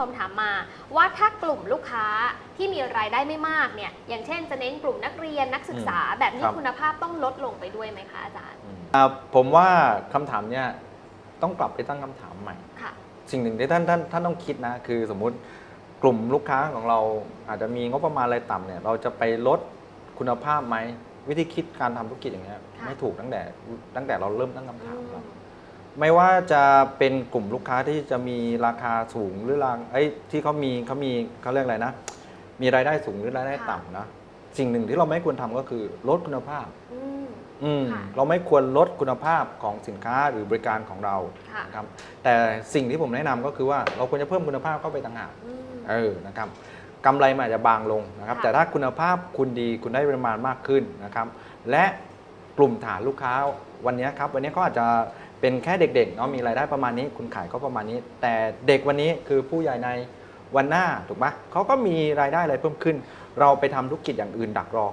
ชมถามมาว่าถ้ากลุ่มลูกค้าที่มีรายได้ไม่มากเนี่ยอย่างเช่นจะเน้นกลุ่มนักเรียนนักศึกษาแบบนี้ครับคุณภาพต้องลดลงไปด้วยไหมคะอาจารย์อ่าผมว่าคำถามเนี่ยต้องกลับไปตั้งคำถามใหม่ค่ะสิ่งหนึ่งที่ท่านท่านท่านต้องคิดนะ คือสมมุติกลุ่มลูกค้าของเราอาจจะมีงบประมาณรายต่ำเนี่ยเราจะไปลดคุณภาพไหมวิธีคิดการทำธุรกิจอย่างเงี้ยค่ะไม่ถูกตั้งแต่ตั้งแต่เราเริ่มตั้งคำถามอืแล้วม ไม่ว่าจะเป็นกลุ่มลูกค้าที่จะมีราคาสูงหรือราเอ้ยที่เขามีเขามีเขาเรียกอะไรนะ มีรายได้สูงหรือรายได้ค่ะ ต่ำนะ สิ่งหนึ่งที่เราไม่ควรทำก็คือลดคุณภาพ อืม อืมค่ะเราไม่ควรลดคุณภาพของสินค้าหรือบริการของเราค่ะ นะครับแต่สิ่งที่ผมแนะนำก็คือว่าเราควรจะเพิ่มคุณภาพเข้าไปต่างหากอืม เออนะครับกำไรมันอาจจะบางลงนะครับ ค่ะ แต่ถ้าคุณภาพคุณดีคุณได้ปริมาณมากขึ้นนะครับ และกลุ่มฐานลูกค้าวันนี้ครับ วันนี้เขาอาจจะ เป็นแค่เด็กๆเนาะมีรายได้ประมาณนี้ คุณขายก็ประมาณนี้ แต่เด็กวันนี้คือผู้ใหญ่ในวันหน้าถูกไหมเขาก็มีรายได้อะไรเพิ่มขึ้น เราไปทำธุรกิจอย่างอื่นดักรอเขา